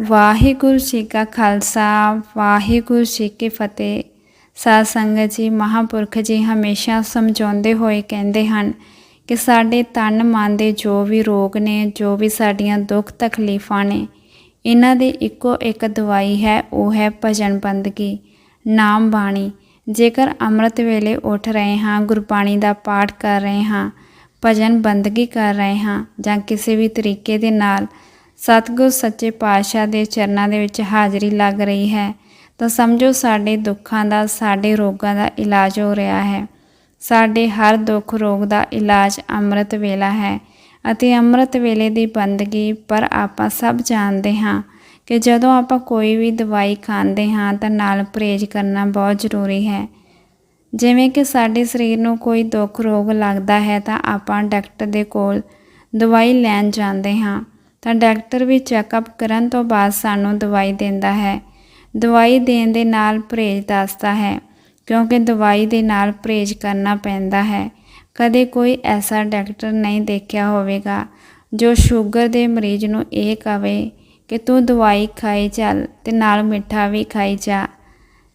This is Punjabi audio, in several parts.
ਵਾਹਿਗੁਰੂ ਜੀ ਕਾ ਖਾਲਸਾ, ਵਾਹਿਗੁਰੂ ਜੀ ਕੀ ਫਤਿਹ। ਸਾਧ ਸੰਗਤ ਜੀ, ਮਹਾਪੁਰਖ ਜੀ ਹਮੇਸ਼ਾ ਸਮਝਾਉਂਦੇ ਹੋਏ ਕਹਿੰਦੇ ਹਨ ਕਿ ਸਾਡੇ ਤਨ ਮਨ ਦੇ ਜੋ ਵੀ ਰੋਗ ਨੇ, ਜੋ ਵੀ ਸਾਡੀਆਂ ਦੁੱਖ ਤਕਲੀਫਾਂ ਨੇ, ਇਹਨਾਂ ਦੀ ਇੱਕੋ ਇੱਕ ਦਵਾਈ ਹੈ, ਉਹ ਹੈ ਭਜਨ ਬੰਦਗੀ, ਨਾਮ ਬਾਣੀ। ਜੇਕਰ ਅੰਮ੍ਰਿਤ ਵੇਲੇ ਉੱਠ ਰਹੇ ਹਾਂ, ਗੁਰਬਾਣੀ ਦਾ ਪਾਠ ਕਰ ਰਹੇ ਹਾਂ, ਭਜਨ ਬੰਦਗੀ ਕਰ ਰਹੇ ਹਾਂ ਜਾਂ ਕਿਸੇ ਵੀ ਤਰੀਕੇ ਦੇ ਨਾਲ ਸਤਿਗੁਰ ਸੱਚੇ ਪਾਤਸ਼ਾਹ ਦੇ ਚਰਨਾਂ ਦੇ ਵਿੱਚ ਹਾਜ਼ਰੀ ਲੱਗ ਰਹੀ ਹੈ। ਤਾਂ ਸਮਝੋ, ਸਾਡੇ ਦੁੱਖਾਂ ਦਾ, ਸਾਡੇ ਰੋਗਾਂ ਦਾ ਇਲਾਜ ਹੋ ਰਿਹਾ ਹੈ। ਸਾਡੇ ਹਰ ਦੁੱਖ ਰੋਗ ਦਾ ਇਲਾਜ ਅੰਮ੍ਰਿਤ ਵੇਲਾ ਹੈ ਅਤੇ ਅੰਮ੍ਰਿਤ ਵੇਲੇ ਦੀ ਬੰਦਗੀ ਪਰ ਆਪਾਂ ਸਭ ਜਾਣਦੇ ਹਾਂ ਕਿ ਜਦੋਂ ਆਪਾਂ ਕੋਈ ਵੀ ਦਵਾਈ ਖਾਂਦੇ ਹਾਂ ਤਾਂ ਨਾਲ ਪਰਹੇਜ਼ ਕਰਨਾ ਬਹੁਤ ਜ਼ਰੂਰੀ ਹੈ। ਜਿਵੇਂ ਕਿ ਸਾਡੇ ਸਰੀਰ ਨੂੰ ਕੋਈ ਦੁੱਖ ਰੋਗ ਲੱਗਦਾ ਹੈ ਤਾਂ ਆਪਾਂ ਡਾਕਟਰ ਦੇ ਕੋਲ ਦਵਾਈ ਲੈਣ ਜਾਂਦੇ ਹਾਂ। ਤਾਂ ਡਾਕਟਰ ਵੀ ਚੈੱਕਅਪ ਕਰਨ ਤੋਂ ਬਾਅਦ ਸਾਨੂੰ ਦਵਾਈ ਦਿੰਦਾ ਹੈ। ਦਵਾਈ ਦੇਣ ਦੇ ਨਾਲ ਪਰਹੇਜ਼ ਦੱਸਦਾ ਹੈ, ਕਿਉਂਕਿ ਦਵਾਈ ਦੇ ਨਾਲ ਪਰਹੇਜ਼ ਕਰਨਾ ਪੈਂਦਾ ਹੈ। ਕਦੇ ਕੋਈ ਐਸਾ ਡਾਕਟਰ ਨਹੀਂ ਦੇਖਿਆ ਹੋਵੇਗਾ, ਜੋ ਸ਼ੂਗਰ ਦੇ ਮਰੀਜ਼ ਨੂੰ ਇਹ ਕਵੇ ਕਿ ਤੂੰ ਦਵਾਈ ਖਾਈ ਚੱਲ ਤੇ ਨਾਲ ਮਿੱਠਾ ਵੀ ਖਾਈ ਜਾ।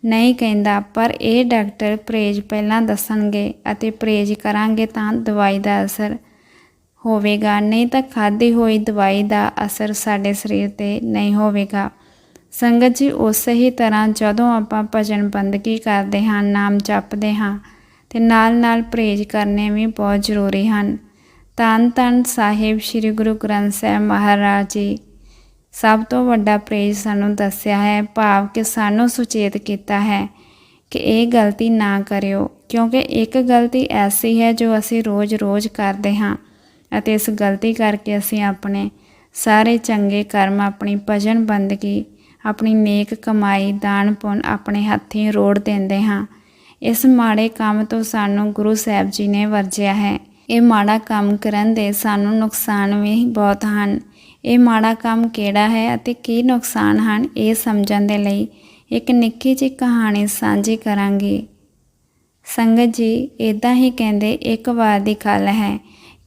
ਨਹੀਂ ਕਹਿੰਦਾ, ਪਰ ਇਹ ਡਾਕਟਰ ਪਰਹੇਜ਼ ਪਹਿਲਾਂ ਦੱਸਣਗੇ ਅਤੇ ਪਰਹੇਜ਼ ਕਰਾਂਗੇ ਤਾਂ ਦਵਾਈ ਦਾ ਅਸਰ ਹੋਵੇਗਾ, ਨਹੀਂ ਤਾਂ ਖਾਧੀ ਹੋਈ ਦਵਾਈ ਦਾ ਅਸਰ ਸਾਡੇ ਸਰੀਰ ਤੇ ਨਹੀਂ ਹੋਵੇਗਾ। ਸੰਗਤ ਜੀ, ਉਸੇ ਹੀ ਤਰ੍ਹਾਂ ਜਦੋਂ ਆਪਾਂ ਭਜਨ ਬੰਦਗੀ ਕਰਦੇ ਹਾਂ, ਨਾਮ ਜਪਦੇ ਹਾਂ, ਤੇ ਨਾਲ-ਨਾਲ ਪ੍ਰੇਜ ਕਰਨੇ ਵੀ ਬਹੁਤ ਜ਼ਰੂਰੀ ਹਨ। ਤਨ ਤਨ ਸਾਹਿਬ ਸ੍ਰੀ ਗੁਰੂ ਗ੍ਰੰਥ ਸਾਹਿਬ ਮਹਾਰਾਜ ਜੀ। ਸਭ ਤੋਂ ਵੱਡਾ ਪ੍ਰੇਜ ਸਾਨੂੰ ਦੱਸਿਆ ਹੈ, ਭਾਵ ਕਿ ਸਾਨੂੰ ਸੁਚੇਤ ਕੀਤਾ ਹੈ ਕਿ ਇਹ ਗਲਤੀ ਨਾ ਕਰਿਓ, ਕਿਉਂਕਿ ਇੱਕ ਗਲਤੀ ਐਸੀ ਹੈ ਜੋ ਅਸੀਂ ਰੋਜ਼-ਰੋਜ਼ ਕਰਦੇ ਹਾਂ। ਅਤੇ ਇਸ ਗਲਤੀ ਕਰਕੇ ਅਸੀਂ ਆਪਣੇ ਸਾਰੇ ਚੰਗੇ ਕਰਮ, ਆਪਣੀ ਭਜਨ ਬੰਦਗੀ, ਆਪਣੀ ਨੇਕ ਕਮਾਈ, ਦਾਨ ਪੁੰਨ ਆਪਣੇ ਹੱਥੀਂ ਰੋੜ ਦਿੰਦੇ ਹਾਂ। ਇਸ ਮਾੜੇ ਕੰਮ ਤੋਂ ਸਾਨੂੰ ਗੁਰੂ ਸਾਹਿਬ ਜੀ ਨੇ ਵਰਜਿਆ ਹੈ। ਇਹ ਮਾੜਾ ਕੰਮ ਕਰਨ ਦੇ ਸਾਨੂੰ ਨੁਕਸਾਨ ਵੀ ਬਹੁਤ ਹਨ। ਇਹ ਮਾੜਾ ਕੰਮ ਕਿਹੜਾ ਹੈ ਅਤੇ ਕੀ ਨੁਕਸਾਨ ਹਨ, ਇਹ ਸਮਝਣ ਦੇ ਲਈ ਇੱਕ ਨਿੱਕੀ ਜਿਹੀ ਕਹਾਣੀ ਸਾਂਝੀ ਕਰਾਂਗੇ। ਸੰਗਤ ਜੀ ਇਦਾਂ ਹੀ ਕਹਿੰਦੇ, ਇੱਕ ਵਾਰ ਦੀ ਗੱਲ ਹੈ।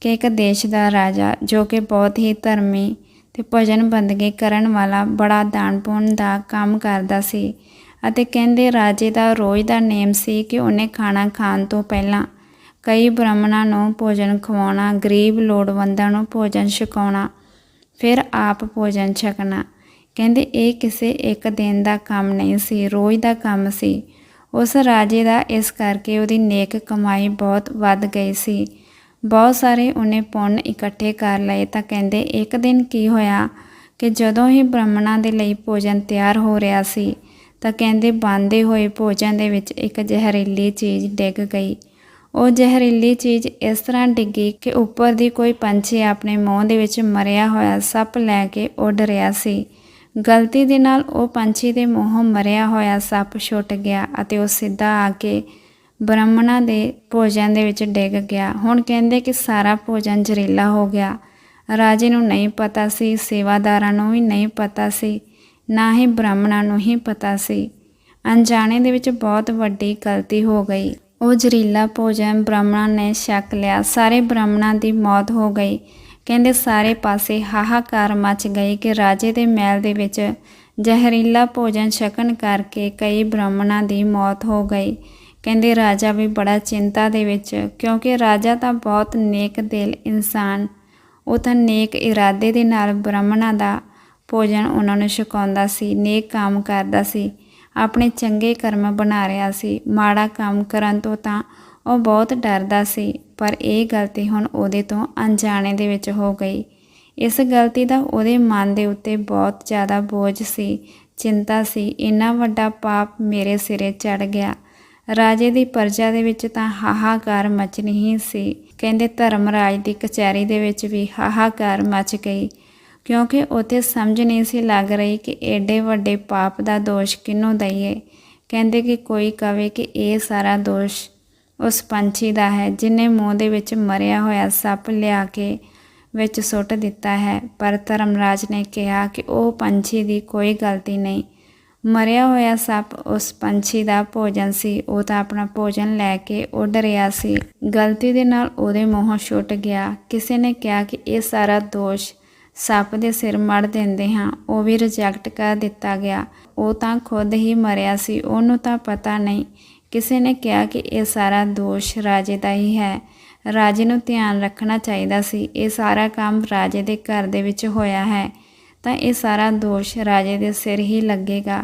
ਕਿ ਇੱਕ ਦੇਸ਼ ਦਾ ਰਾਜਾ, ਜੋ ਕਿ ਬਹੁਤ ਹੀ ਧਰਮੀ ਤੇ ਭਜਨ ਬੰਦਗੀ ਕਰਨ ਵਾਲਾ ਬੜਾ ਦਾਨ ਪੁੰਨ ਦਾ ਕੰਮ ਕਰਦਾ ਸੀ ਅਤੇ ਕਹਿੰਦੇ ਰਾਜੇ ਦਾ ਰੋਜ਼ ਦਾ ਨੇਮ ਸੀ ਕਿ ਉਹਨੇ ਖਾਣਾ ਖਾਣ ਤੋਂ ਪਹਿਲਾਂ ਕਈ ਬ੍ਰਾਹਮਣਾਂ ਨੂੰ ਭੋਜਨ ਖਵਾਉਣਾ, ਗਰੀਬ ਲੋੜਵੰਦਾਂ ਨੂੰ ਭੋਜਨ ਛਕਾਉਣਾ, ਫਿਰ ਆਪ ਭੋਜਨ ਛਕਣਾ। ਕਹਿੰਦੇ ਇਹ ਕਿਸੇ ਇੱਕ ਦਿਨ ਦਾ ਕੰਮ ਨਹੀਂ ਸੀ, ਰੋਜ਼ ਦਾ ਕੰਮ ਸੀ। ਉਸ ਰਾਜੇ ਦਾ ਇਸ ਕਰਕੇ ਉਹਦੀ ਨੇਕ ਕਮਾਈ ਬਹੁਤ ਵੱਧ ਗਈ ਸੀ। ਬਹੁਤ ਸਾਰੇ ਉਹਨੇ ਪੁੰਨ ਇਕੱਠੇ ਕਰ ਲਏ ਤਾਂ ਕਹਿੰਦੇ, ਇੱਕ ਦਿਨ ਕੀ ਹੋਇਆ ਕਿ ਜਦੋਂ ਹੀ ਬ੍ਰਾਹਮਣਾਂ ਦੇ ਲਈ ਭੋਜਨ ਤਿਆਰ ਹੋ ਰਿਹਾ ਸੀ ਤਾਂ ਕਹਿੰਦੇ ਬੰਦੇ ਹੋਏ ਭੋਜਨ ਦੇ ਵਿੱਚ ਇੱਕ ਜ਼ਹਿਰੀਲੀ ਚੀਜ਼ ਡਿੱਗ ਗਈ। ਉਹ ਜ਼ਹਿਰੀਲੀ ਚੀਜ਼ ਇਸ ਤਰ੍ਹਾਂ ਡਿੱਗੀ ਕਿ ਉੱਪਰ ਦੀ ਕੋਈ ਪੰਛੀ ਆਪਣੇ ਮੂੰਹ ਦੇ ਵਿੱਚ ਮਰਿਆ ਹੋਇਆ ਸੱਪ ਲੈ ਕੇ ਉੱਡ ਰਿਹਾ ਸੀ। ਗਲਤੀ ਦੇ ਨਾਲ ਉਹ ਪੰਛੀ ਦੇ ਮੂੰਹੋਂ ਮਰਿਆ ਹੋਇਆ ਸੱਪ ਛੁੱਟ ਗਿਆ ਅਤੇ ਉਹ ਸਿੱਧਾ ਆ ਕੇ ਬ੍ਰਾਹਮਣਾਂ ਦੇ ਭੋਜਨ ਦੇ ਵਿੱਚ ਡਿੱਗ ਗਿਆ। ਹੁਣ ਕਹਿੰਦੇ ਕਿ ਸਾਰਾ ਭੋਜਨ ਜ਼ਹਿਰੀਲਾ ਹੋ ਗਿਆ। ਰਾਜੇ ਨੂੰ ਨਹੀਂ ਪਤਾ ਸੀ, ਸੇਵਾਦਾਰਾਂ ਨੂੰ ਵੀ ਨਹੀਂ ਪਤਾ ਸੀ, ਨਾ ਹੀ ਬ੍ਰਾਹਮਣਾਂ ਨੂੰ ਹੀ ਪਤਾ ਸੀ। ਅਣਜਾਣੇ ਦੇ ਵਿੱਚ ਬਹੁਤ ਵੱਡੀ ਗਲਤੀ ਹੋ ਗਈ। ਉਹ ਜ਼ਹਿਰੀਲਾ ਭੋਜਨ ਬ੍ਰਾਹਮਣਾਂ ਨੇ ਛਕ ਲਿਆ। ਸਾਰੇ ਬ੍ਰਾਹਮਣਾਂ ਦੀ ਮੌਤ ਹੋ ਗਈ। ਕਹਿੰਦੇ ਸਾਰੇ ਪਾਸੇ ਹਾਹਾਕਾਰ ਮਚ ਗਈ ਕਿ ਰਾਜੇ ਦੇ ਮਹਿਲ ਦੇ ਵਿੱਚ ਜ਼ਹਿਰੀਲਾ ਭੋਜਨ ਛਕਣ ਕਰਕੇ ਕਈ ਬ੍ਰਾਹਮਣਾਂ ਦੀ ਮੌਤ ਹੋ ਗਈ। ਕਹਿੰਦੇ ਰਾਜਾ ਵੀ ਬੜਾ ਚਿੰਤਾ ਦੇ ਵਿੱਚ, ਕਿਉਂਕਿ ਰਾਜਾ ਤਾਂ ਬਹੁਤ ਨੇਕ ਦਿਲ ਇਨਸਾਨ। ਉਹ ਤਾਂ ਨੇਕ ਇਰਾਦੇ ਦੇ ਨਾਲ ਬ੍ਰਾਹਮਣਾਂ ਦਾ ਭੋਜਨ ਉਹਨਾਂ ਨੂੰ ਛਕਾਉਂਦਾ ਸੀ, ਨੇਕ ਕੰਮ ਕਰਦਾ ਸੀ, ਆਪਣੇ ਚੰਗੇ ਕਰਮ ਬਣਾ ਰਿਹਾ ਸੀ, ਮਾੜਾ ਕੰਮ ਕਰਨ ਤੋਂ ਤਾਂ ਉਹ ਬਹੁਤ ਡਰਦਾ ਸੀ, ਪਰ ਇਹ ਗਲਤੀ ਹੁਣ ਉਹਦੇ ਤੋਂ ਅਣਜਾਣੇ ਦੇ ਵਿੱਚ ਹੋ ਗਈ। ਇਸ ਗਲਤੀ ਦਾ ਉਹਦੇ ਮਨ ਦੇ ਉੱਤੇ ਬਹੁਤ ਜ਼ਿਆਦਾ ਬੋਝ ਸੀ, ਚਿੰਤਾ ਸੀ, ਇੰਨਾ ਵੱਡਾ ਪਾਪ ਮੇਰੇ ਸਿਰੇ ਚੜ ਗਿਆ। ਰਾਜੇ ਦੀ ਪਰਜਾ ਦੇ ਵਿੱਚ ਤਾਂ ਹਾਹਾਕਾਰ ਮਚਣੀ ਹੀ ਸੀ। ਕਹਿੰਦੇ ਧਰਮ ਰਾਜ ਦੀ ਕਚਹਿਰੀ ਦੇ ਵਿੱਚ ਵੀ ਹਾਹਾਕਾਰ ਮਚ ਗਈ। ਕਿਉਂਕਿ ਉੱਥੇ ਸਮਝ ਨਹੀਂ ਸੀ ਲੱਗ ਰਹੀ ਕਿ ਐਡੇ ਵੱਡੇ ਪਾਪ ਦਾ ਦੋਸ਼ ਕਿਹਨੂੰ ਦਈਏ। ਕਹਿੰਦੇ ਕਿ ਕੋਈ ਕਵੇ ਕਿ ਇਹ ਸਾਰਾ ਦੋਸ਼ ਉਸ ਪੰਛੀ ਦਾ ਹੈ, ਜਿਨੇ ਮੂੰਹ ਦੇ ਵਿੱਚ ਮਰਿਆ ਹੋਇਆ ਸੱਪ ਲਿਆ ਕੇ ਵਿੱਚ ਸੁੱਟ ਦਿੱਤਾ ਹੈ। ਪਰ ਧਰਮਰਾਜ ਨੇ ਕਿਹਾ ਕਿ ਉਹ ਪੰਛੀ ਦੀ ਕੋਈ ਗਲਤੀ ਨਹੀਂ। ਮਰਿਆ ਹੋਇਆ ਸੱਪ ਉਸ ਪੰਛੀ ਦਾ ਭੋਜਨ ਸੀ, ਉਹ ਤਾਂ ਆਪਣਾ ਭੋਜਨ ਲੈ ਕੇ ਉੱਡ ਰਿਹਾ ਸੀ। ਗਲਤੀ ਦੇ ਨਾਲ ਉਹਦੇ ਮੂੰਹੋਂ ਛੁੱਟ ਗਿਆ। ਕਿਸੇ ਨੇ ਕਿਹਾ ਕਿ ਇਹ ਸਾਰਾ ਦੋਸ਼ ਸੱਪ ਦੇ ਸਿਰ ਮੜ ਦਿੰਦੇ ਹਾਂ। ਉਹ ਵੀ ਰਿਜੈਕਟ ਕਰ ਦਿੱਤਾ ਗਿਆ। ਉਹ ਤਾਂ ਖੁਦ ਹੀ ਮਰਿਆ ਸੀ। ਉਹਨੂੰ ਤਾਂ ਪਤਾ ਨਹੀਂ। ਕਿਸੇ ਨੇ ਕਿਹਾ ਕਿ ਇਹ ਸਾਰਾ ਦੋਸ਼ ਰਾਜੇ ਦਾ ਹੀ ਹੈ। ਰਾਜੇ ਨੂੰ ਧਿਆਨ ਰੱਖਣਾ ਚਾਹੀਦਾ ਸੀ। ਇਹ ਸਾਰਾ ਕੰਮ ਰਾਜੇ ਦੇ ਘਰ ਦੇ ਵਿੱਚ ਹੋਇਆ ਹੈ। ਤਾਂ ਇਹ ਸਾਰਾ ਦੋਸ਼ ਰਾਜੇ ਦੇ ਸਿਰ ਹੀ ਲੱਗੇਗਾ।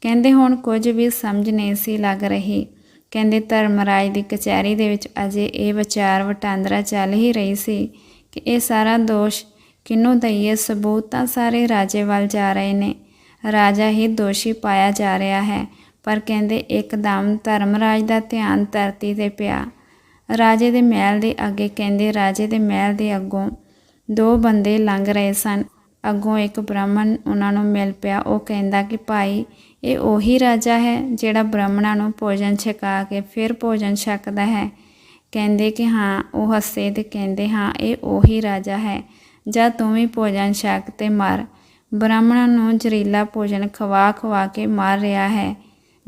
ਕਹਿੰਦੇ ਹੁਣ ਕੁਝ ਵੀ ਸਮਝ ਨਹੀਂ ਸੀ ਲੱਗ ਰਹੀ। ਕਹਿੰਦੇ ਧਰਮਰਾਜ ਦੀ ਕਚਹਿਰੀ ਦੇ ਵਿੱਚ ਅਜੇ ਇਹ ਵਿਚਾਰ ਵਟਾਂਦਰਾ ਚੱਲ ਹੀ ਰਹੀ ਸੀ ਕਿ ਇਹ ਸਾਰਾ ਦੋਸ਼ ਕਿਨੂੰ ਦਈਏ? ਸਬੂਤ ਤਾਂ ਸਾਰੇ ਰਾਜੇ ਵੱਲ ਜਾ ਰਹੇ ਨੇ। ਰਾਜਾ ਹੀ ਦੋਸ਼ੀ ਪਾਇਆ ਜਾ ਰਿਹਾ ਹੈ। ਪਰ ਕਹਿੰਦੇ ਇੱਕਦਮ ਧਰਮਰਾਜ ਦਾ ਧਿਆਨ ਧਰਤੀ ਤੇ ਪਿਆ। ਰਾਜੇ ਦੇ ਮਹਿਲ ਦੇ ਅੱਗੇ ਕਹਿੰਦੇ ਰਾਜੇ ਦੇ ਮਹਿਲ ਦੇ ਅੱਗੋਂ ਦੋ ਬੰਦੇ ਲੰਘ ਰਹੇ ਸਨ। ਅੱਗੋਂ ਇੱਕ ਬ੍ਰਾਹਮਣ ਉਹਨਾਂ ਨੂੰ ਮਿਲ ਪਿਆ। ਉਹ ਕਹਿੰਦਾ ਕਿ ਭਾਈ, ਇਹ ਉਹੀ ਰਾਜਾ ਹੈ ਜਿਹੜਾ ਬ੍ਰਾਹਮਣਾਂ ਨੂੰ ਭੋਜਨ ਛਕਾ ਕੇ ਫਿਰ ਭੋਜਨ ਛਕਦਾ ਹੈ। ਕਹਿੰਦੇ ਕਿ ਹਾਂ, ਉਹ ਹੱਸੇ ਤੇ ਕਹਿੰਦੇ, ਹਾਂ, ਇਹ ਉਹੀ ਰਾਜਾ ਹੈ। ਜਾਂ ਤੂੰ ਵੀ ਭੋਜਨ ਛਕ ਤੇ ਮਰ। ਬ੍ਰਾਹਮਣਾਂ ਨੂੰ ਜ਼ਰੀਲਾ ਭੋਜਨ ਖਵਾ ਖਵਾ ਕੇ ਮਾਰ ਰਿਹਾ ਹੈ।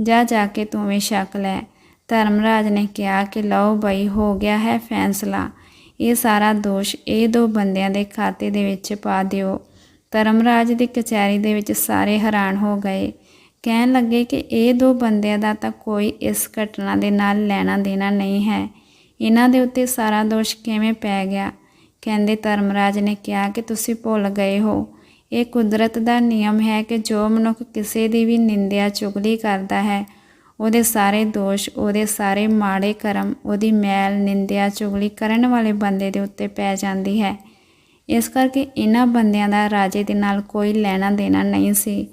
ਜਾ ਜਾ ਕੇ ਤੂੰ ਵੀ ਛਕ ਲੈ। ਧਰਮਰਾਜ ਨੇ ਕਿਹਾ ਕਿ ਲਓ ਬਈ, ਹੋ ਗਿਆ ਹੈ ਫੈਸਲਾ। ਇਹ ਸਾਰਾ ਦੋਸ਼ ਇਹ ਦੋ ਬੰਦਿਆਂ ਦੇ ਖਾਤੇ ਦੇ ਵਿੱਚ ਪਾ ਦਿਓ। ਧਰਮਰਾਜ ਦੀ ਕਚਹਿਰੀ ਦੇ ਵਿੱਚ ਸਾਰੇ ਹੈਰਾਨ ਹੋ ਗਏ। ਕਹਿਣ ਲੱਗੇ ਕਿ ਇਹ ਦੋ ਬੰਦਿਆਂ ਦਾ ਤਾਂ ਕੋਈ ਇਸ ਘਟਨਾ ਦੇ ਨਾਲ ਲੈਣਾ ਦੇਣਾ ਨਹੀਂ ਹੈ। ਇਹਨਾਂ ਦੇ ਉੱਤੇ ਸਾਰਾ ਦੋਸ਼ ਕਿਵੇਂ ਪੈ ਗਿਆ? ਕਹਿੰਦੇ ਧਰਮਰਾਜ ਨੇ ਕਿਹਾ ਕਿ ਤੁਸੀਂ ਭੁੱਲ ਗਏ ਹੋ। ਇਹ ਕੁਦਰਤ ਦਾ ਨਿਯਮ ਹੈ ਕਿ ਜੋ ਮਨੁੱਖ ਕਿਸੇ ਦੀ ਵੀ ਨਿੰਦਿਆ ਚੁਗਲੀ ਕਰਦਾ ਹੈ, ਉਹਦੇ ਸਾਰੇ ਦੋਸ਼, ਉਹਦੇ ਸਾਰੇ ਮਾੜੇ ਕਰਮ, ਉਹਦੀ ਮੈਲ ਨਿੰਦਿਆ ਚੁਗਲੀ ਕਰਨ ਵਾਲੇ ਬੰਦੇ ਦੇ ਉੱਤੇ ਪੈ ਜਾਂਦੀ ਹੈ। ਇਸ ਕਰਕੇ ਇਹਨਾਂ ਬੰਦਿਆਂ ਦਾ ਰਾਜੇ ਦੇ ਨਾਲ ਕੋਈ ਲੈਣਾ ਦੇਣਾ ਨਹੀਂ ਸੀ।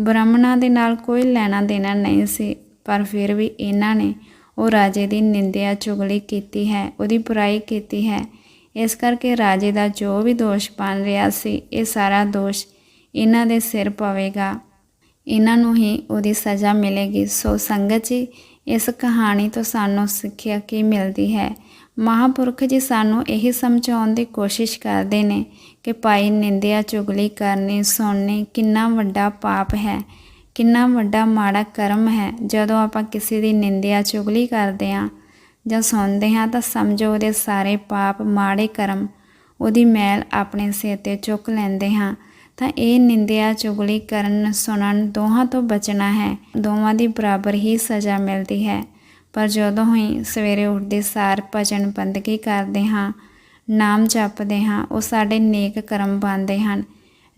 ਬ੍ਰਾਹਮਣਾਂ ਦੇ ਨਾਲ ਕੋਈ ਲੈਣਾ ਦੇਣਾ ਨਹੀਂ ਸੀ, ਪਰ ਫਿਰ ਵੀ ਇਹਨਾਂ ਨੇ ਉਹ ਰਾਜੇ ਦੀ ਨਿੰਦਿਆ ਚੁਗਲੀ ਕੀਤੀ ਹੈ, ਉਹਦੀ ਬੁਰਾਈ ਕੀਤੀ ਹੈ। ਇਸ ਕਰਕੇ ਰਾਜੇ ਦਾ ਜੋ ਵੀ ਦੋਸ਼ ਬਣ ਰਿਹਾ ਸੀ, ਇਹ ਸਾਰਾ ਦੋਸ਼ ਇਹਨਾਂ ਦੇ ਸਿਰ ਪਵੇਗਾ। ਇਹਨਾਂ ਨੂੰ ਹੀ ਉਹਦੀ ਸਜ਼ਾ ਮਿਲੇਗੀ। ਸੋ ਸੰਗਤ ਜੀ, ਇਸ ਕਹਾਣੀ ਤੋਂ ਸਾਨੂੰ ਸਿੱਖਿਆ ਕੀ ਮਿਲਦੀ ਹੈ? ਮਹਾਪੁਰਖ ਜੀ ਸਾਨੂੰ ਇਹੀ ਸਮਝਾਉਣ ਦੀ ਕੋਸ਼ਿਸ਼ ਕਰਦੇ ਨੇ ਕਿ ਭਾਈ ਨਿੰਦਿਆ ਚੁਗਲੀ ਕਰਨੀ, ਸੁਣਨੀ ਕਿੰਨਾ ਵੱਡਾ ਪਾਪ ਹੈ, ਕਿੰਨਾ ਵੱਡਾ ਮਾੜਾ ਕਰਮ ਹੈ। ਜਦੋਂ ਆਪਾਂ ਕਿਸੇ ਦੀ ਨਿੰਦਿਆ ਚੁਗਲੀ ਕਰਦੇ ਹਾਂ ਜਾਂ ਸੁਣਦੇ ਹਾਂ ਤਾਂ ਸਮਝੋ ਉਹਦੇ ਸਾਰੇ ਪਾਪ, ਮਾੜੇ ਕਰਮ ਉਹਦੀ ਮੈਲ ਆਪਣੇ ਸਿਰ ਤੇ ਚੁੱਕ ਲੈਂਦੇ ਹਾਂ। ਤਾਂ ਇਹ ਨਿੰਦਿਆ ਚੁਗਲੀ ਕਰਨ, ਸੁਣਨ ਦੋਹਾਂ ਤੋਂ ਬਚਣਾ ਹੈ। ਦੋਵਾਂ ਦੀ ਬਰਾਬਰ ਹੀ ਸਜ਼ਾ ਮਿਲਦੀ ਹੈ। ਪਰ ਜਦੋਂ ਹੀ ਸਵੇਰੇ ਉੱਠਦੇ ਸਾਰ ਭਜਨ ਬੰਦਗੀ ਕਰਦੇ ਹਾਂ, ਨਾਮ ਜਪਦੇ ਹਾਂ, ਉਹ ਸਾਡੇ ਨੇਕ ਕਰਮ ਬਣਦੇ ਹਨ।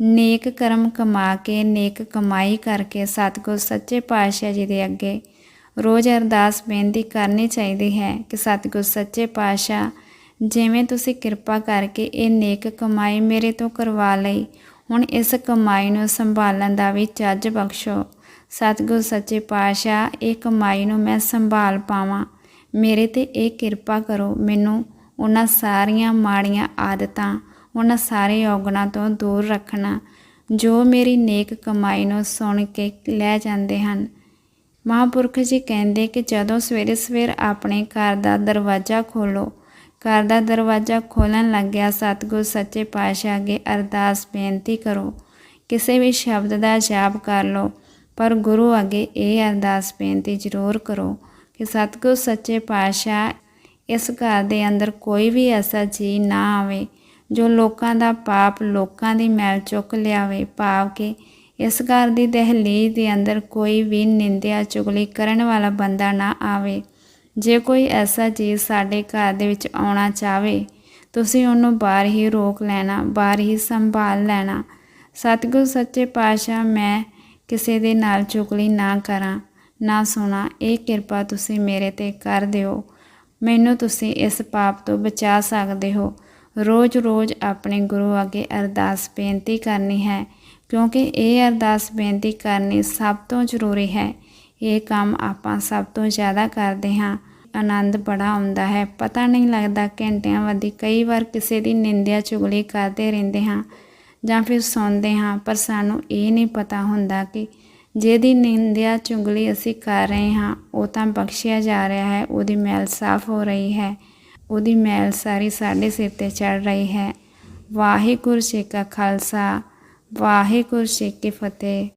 ਨੇਕ ਕਰਮ ਕਮਾ ਕੇ, ਨੇਕ ਕਮਾਈ ਕਰਕੇ ਸਤਿਗੁਰ ਸੱਚੇ ਪਾਤਸ਼ਾਹ ਜੀ ਦੇ ਅੱਗੇ ਰੋਜ਼ ਅਰਦਾਸ ਬੇਨਤੀ ਕਰਨੀ ਚਾਹੀਦੀ ਹੈ ਕਿ ਸਤਿਗੁਰ ਸੱਚੇ ਪਾਤਸ਼ਾਹ, ਜਿਵੇਂ ਤੁਸੀਂ ਕਿਰਪਾ ਕਰਕੇ ਇਹ ਨੇਕ ਕਮਾਈ ਮੇਰੇ ਤੋਂ ਕਰਵਾ ਲਈ, ਹੁਣ ਇਸ ਕਮਾਈ ਨੂੰ ਸੰਭਾਲਣ ਦਾ ਵੀ ਚੱਜ ਬਖਸ਼ੋ। ਸਤਿਗੁਰ ਸੱਚੇ ਪਾਤਸ਼ਾਹ, ਇਹ ਕਮਾਈ ਨੂੰ ਮੈਂ ਸੰਭਾਲ ਪਾਵਾਂ। ਮੇਰੇ ਤੇ ਇਹ ਕਿਰਪਾ ਕਰੋ, ਮੈਨੂੰ ਉਹਨਾਂ ਸਾਰੀਆਂ ਮਾੜੀਆਂ ਆਦਤਾਂ, ਉਹਨਾਂ ਸਾਰੇ ਔਗਣਾਂ ਤੋਂ ਦੂਰ ਰੱਖਣਾ, ਜੋ ਮੇਰੀ ਨੇਕ ਕਮਾਈ ਨੂੰ ਸੁਣ ਕੇ ਲੈ ਜਾਂਦੇ ਹਨ। ਮਹਾਂਪੁਰਖ ਜੀ ਕਹਿੰਦੇ ਕਿ ਜਦੋਂ ਸਵੇਰੇ ਸਵੇਰ ਆਪਣੇ ਘਰ ਦਾ ਦਰਵਾਜ਼ਾ ਖੋਲੋ ਘਰ ਦਾ ਦਰਵਾਜ਼ਾ ਖੋਲਣ ਲੱਗਿਆ, ਸਤਿਗੁਰ ਸੱਚੇ ਪਾਤਸ਼ਾਹ ਅੱਗੇ ਅਰਦਾਸ ਬੇਨਤੀ ਕਰੋ, ਕਿਸੇ ਵੀ ਸ਼ਬਦ ਦਾ ਜਾਪ ਕਰ ਲਓ। ਪਰ ਗੁਰੂ ਅੱਗੇ ਇਹ ਅਰਦਾਸ ਬੇਨਤੀ ਜ਼ਰੂਰ ਕਰੋ ਕਿ ਸਤਿਗੁਰ ਸੱਚੇ ਪਾਤਸ਼ਾਹ ਇਸ ਘਰ ਦੇ ਅੰਦਰ ਕੋਈ ਵੀ ਐਸਾ ਜੀ ਨਾ ਆਵੇ ਜੋ ਲੋਕਾਂ ਦਾ ਪਾਪ ਲੋਕਾਂ ਦੀ ਮੈਲ ਚੁੱਕ ਲਿਆਵੇ, ਭਾਵ ਕਿ ਇਸ ਘਰ ਦੀ ਦਹਲੀਜ਼ ਦੇ ਅੰਦਰ ਕੋਈ ਵੀ ਨਿੰਦਿਆ ਚੁਗਲੀ ਕਰਨ ਵਾਲਾ ਬੰਦਾ ਨਾ ਆਵੇ। ਜੇ ਕੋਈ ਐਸਾ ਚੀਜ਼ ਸਾਡੇ ਘਰ ਦੇ ਵਿੱਚ ਆਉਣਾ ਚਾਵੇ, ਤੁਸੀਂ ਉਹਨੂੰ ਬਾਹਰ ਹੀ ਰੋਕ ਲੈਣਾ, ਬਾਹਰ ਹੀ ਸੰਭਾਲ ਲੈਣਾ। ਸਤਿਗੁਰ ਸੱਚੇ ਪਾਤਸ਼ਾਹ, ਮੈਂ ਕਿਸੇ ਦੇ ਨਾਲ ਚੁਗਲੀ ਨਾ ਕਰਾਂ, ਨਾ ਸੁਣਾ, ਇਹ ਕਿਰਪਾ ਤੁਸੀਂ ਮੇਰੇ ਤੇ ਕਰ ਦਿਓ। ਮੈਨੂੰ ਤੁਸੀਂ ਇਸ ਪਾਪ ਤੋਂ ਬਚਾ ਸਕਦੇ ਹੋ। ਰੋਜ਼-ਰੋਜ਼ ਆਪਣੇ ਗੁਰੂ ਅੱਗੇ ਅਰਦਾਸ ਬੇਨਤੀ ਕਰਨੀ ਹੈ, ਕਿਉਂਕਿ ਇਹ ਅਰਦਾਸ ਬੇਨਤੀ ਕਰਨੀ ਸਭ ਤੋਂ ਜ਼ਰੂਰੀ ਹੈ। ਇਹ ਕੰਮ ਆਪਾਂ ਸਭ ਤੋਂ ਜ਼ਿਆਦਾ ਕਰਦੇ ਹਾਂ। ਆਨੰਦ ਬੜਾ ਆਉਂਦਾ ਹੈ। ਪਤਾ ਨਹੀਂ ਲੱਗਦਾ ਘੰਟਿਆਂ ਵੱਧੀ ਕਈ ਵਾਰ ਕਿਸੇ ਦੀ ਨਿੰਦਿਆ ਚੁਗਲੀ ਕਰਦੇ ਰਹਿੰਦੇ ਹਾਂ। ਜਾਂ ਫਿਰ ਸੁਣਦੇ ਹਾਂ, ਪਰ ਸਾਨੂੰ ਇਹ ਨਹੀਂ ਪਤਾ ਹੁੰਦਾ ਕਿ ਜਿਹਦੀ ਨਿੰਦਿਆ ਚੁਗਲੀ ਅਸੀਂ ਕਰ ਰਹੇ ਹਾਂ, ਉਹ ਤਾਂ ਬਖਸ਼ਿਆ ਜਾ ਰਿਹਾ ਹੈ, ਉਹਦੀ ਮੈਲ ਸਾਫ਼ ਹੋ ਰਹੀ ਹੈ, ਉਹਦੀ ਮੈਲ ਸਾਰੀ ਸਾਡੇ ਸਿਰ ਤੇ ਚੜ ਰਹੀ ਹੈ। ਵਾਹਿਗੁਰੂ ਜੀ ਕਾ ਖਾਲਸਾ, ਵਾਹਿਗੁਰੂ ਜੀ ਕੀ ਫਤਿਹ।